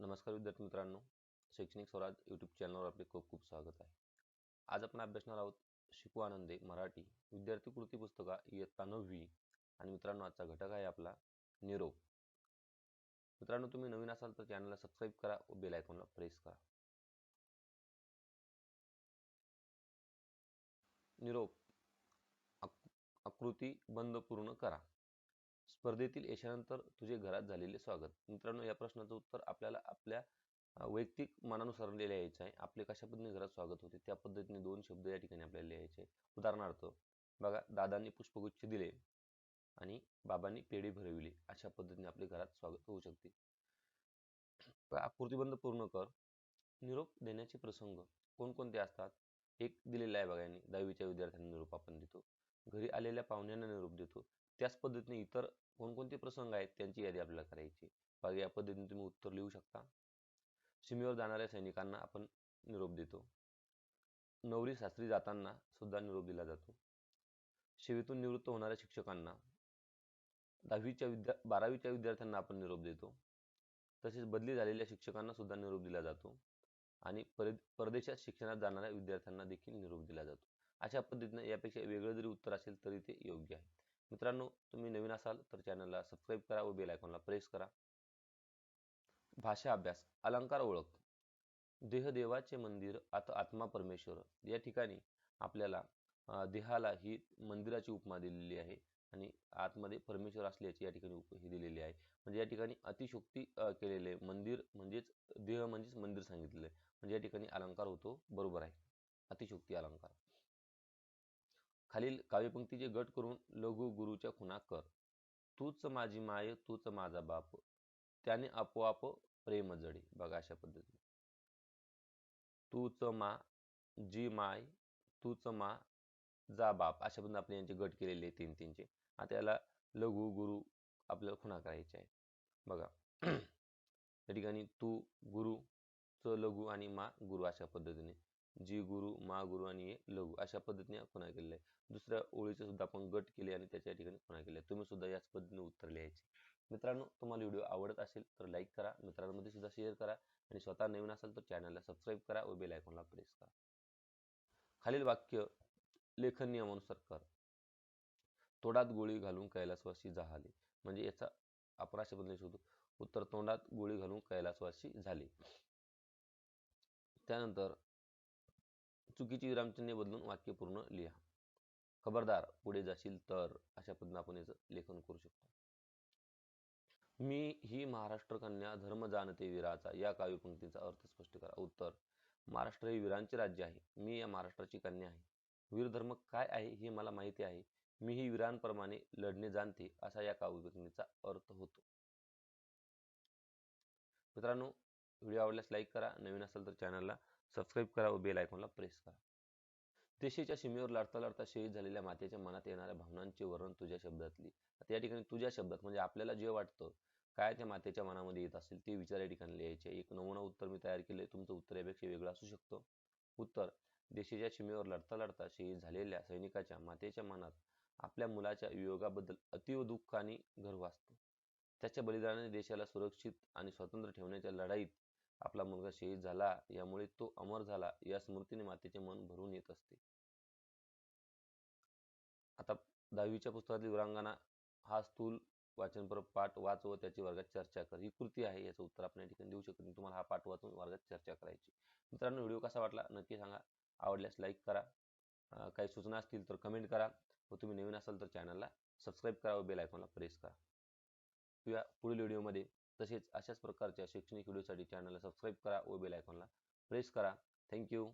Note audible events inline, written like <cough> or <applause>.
नमस्कार विद्यार्थी मित्रांनो. शैक्षणिक स्वराज यूट्यूब चॅनलवर आपले खूप खूप स्वागत आहे. आज आपण अभ्यासणार आहोत शिकू आनंदे मराठी. विद्यार्थी कृती पुस्तका इयत्ता नववी. आणि मित्रांनो आजचा घटक आहे आपला निरोप. मित्रांनो तुम्ही नवीन असाल तर चॅनलला सबस्क्राईब करा व बेल आयकॉनला प्रेस करा. निरोप. आकृती बंद पूर्ण करा. स्पर्धेतील यशानंतर तुझे घरात झालेले स्वागत. मित्रांनो या प्रश्नाचं उत्तर आपल्याला आपल्या वैयक्तिक मनानुसार लिहायचं आहे. आपले कशा पद्धतीने घरात स्वागत होते? त्या पद्धतीने दोन शब्द या ठिकाणी आपल्याला लिहायचे उदाहरणार्थ बघा दादांनी पुष्पगुच्छ दिले आणि बाबांनी पेढी भरविली. अशा पद्धतीने आपले घरात स्वागत होऊ शकते. आकृतीबंध पूर्ण कर. निरोप देण्याचे प्रसंग. कोणकोणते असतात? एक दिलेला आहे बघा यांनी. दहावीच्या विद्यार्थ्यांना निरोप आपण देतो. घरी आलेल्या पाहुण्यांना निरोप देतो. त्याच पद्धतीने इतर कोणकोणते प्रसंग आहेत त्यांची यादी आपल्याला करायची बघा या पद्धतीने तुम्ही उत्तर लिहू शकता. सीमेवर जाणाऱ्या सैनिकांना आपण निरोप देतो. नवरी शास्त्री जाताना सुद्धा निरोप दिला जातो. सेवेतून निवृत्त होणाऱ्या शिक्षकांना दहावीच्या विद्या बारावीच्या विद्यार्थ्यांना आपण निरोप देतो. तसेच बदली झालेल्या शिक्षकांना सुद्धा निरोप दिला जातो. आणि परदेशात शिक्षणात जाणाऱ्या विद्यार्थ्यांना देखील निरोप दिला जातो. अशा पद्धतीने यापेक्षा वेगळं जरी उत्तर असेल तरी ते योग्य आहे. मित्रांनो तुम्ही नवीन असाल तर चॅनलला सबस्क्राईब करा व बेल आयकॉनला प्रेस करा. भाषा अभ्यास अलंकार ओळख. देहदेवाचे मंदिर आता आत्मा परमेश्वर. या ठिकाणी आपल्याला देहाला ही मंदिराची उपमा दिलेली आहे आणि आतमध्ये परमेश्वर असल्याची या ठिकाणी उप ही दिलेली आहे. म्हणजे या ठिकाणी अतिशोक्ती केलेले मंदिर म्हणजेच देह म्हणजेच मंदिर सांगितलेलं आहे. म्हणजे या ठिकाणी अलंकार होतो बरोबर आहे. अतिशोक्ती अलंकार. खालील काव्यपंक्तीचे गट करून लघु गुरुच्या खुना कर. तूच माझी माय तूच माझा बाप. त्याने आपोआप प्रेम जडे. बघा अशा पद्धतीने. तूच मा जी माय तूच मा जा बाप. अशा पद्धतीने आपले यांचे गट केलेले तीन तीनचे आता याला लघु गुरु आपल्याला खुना करायचे आहे बघा. <clears throat> या ठिकाणी तू गुरु च लघु आणि मा गुरु अशा पद्धतीने. जी गुरु मा गुरु आणि लघु अशा पद्धतीने खुणा केलेला आहे. दुसऱ्या ओळीचे सुद्धा आपण गट केले आणि त्याच्या ठिकाणी खुणा केल्या तुम्ही सुद्धा याच पद्धतीने उत्तर लिहायचे. मित्रांनो तुम्हाला व्हिडिओ आवडत असेल तर लाईक करा. मित्रांमध्ये सुद्धा शेअर करा आणि स्वतः नवीन असाल तर चॅनलला सबस्क्राईब करा व बेल आयकॉनला प्रेस करा. खालील वाक्य लेखन नियमानुसार कर. तोंडात गोळी घालून कैलासवासी झाले म्हणजे याचा आपण अशा पद्धतीने शोधू उत्तर तोंडात गोळी घालून कैलासवासी झाले. त्यानंतर चुकीची विरामचिन्हे बदलून वाक्य पूर्ण लिहा. खबरदार पुढे जाशील तर अशा पद्धतीने आपण याचं लेखन करू शकतो. मी ही महाराष्ट्र कन्या धर्म जाणते वीराचा या काव्यपंक्तीचा अर्थ स्पष्ट करा. उत्तर महाराष्ट्र हे वीरांचे राज्य आहे. मी या महाराष्ट्राची कन्या आहे. वीर धर्म काय आहे हे मला माहिती आहे. मी ही वीरांप्रमाणे लढणे जाणते असा या काव्यपंक्तीचा अर्थ होतो. मित्रांनो व्हिडिओ आवडल्यास लाईक करा. नवीन असेल तर चॅनलला सबस्क्राईब करा व बेल आयकॉनला प्रेस करा. देशीच्या सीमेवर लढता लढता शहीद झालेल्या मातेच्या मनात येणाऱ्या भावनांचे वर्णन तुझ्या शब्दातली. आता या ठिकाणी तुझ्या शब्दात म्हणजे आपल्याला जे वाटतं काय त्या मातेच्या मनामध्ये येत असेल ते विचार या ठिकाणी लिहायचे. एक नमुना उत्तर मी तयार केले तुमचं उत्तर यापेक्षा वेगळं असू शकतं. उत्तर देशाच्या सीमेवर लढता लढता शहीद झालेल्या सैनिकाच्या मातेच्या मनात आपल्या मुलाच्या वियोगाबद्दल अतिव दुःख आणि गर्व असतो. त्याच्या बलिदानाने देशाला सुरक्षित आणि स्वतंत्र ठेवण्याच्या लढाईत आपला मुलगा शहीद झाला यामुळे तो अमर झाला या स्मृतीने मातेचे मन भरून येत असते. आता दहावीच्या पुस्तकातील वीरांगणा हा स्थूल वाचनपर पाठ वाच व त्याची वर्गात चर्चा कर. ही कृती आहे याचं उत्तर आपण या ठिकाणी देऊ शकत तुम्हाला हा पाठ वाचून वर्गात चर्चा करायची. मित्रांनो व्हिडिओ कसा वाटला? नक्की सांगा. आवडल्यास लाईक करा. काही सूचना असतील तर कमेंट करा. व तुम्ही नवीन असाल तर चॅनलला सबस्क्राईब करा व बेल आयकॉनला प्रेस करा. किंवा पुढील व्हिडिओमध्ये तसेच अशाच प्रकारच्या शैक्षणिक व्हिडिओसाठी चॅनलला सबस्क्राईब करा व बेल आयकॉनला प्रेस करा. थँक्यू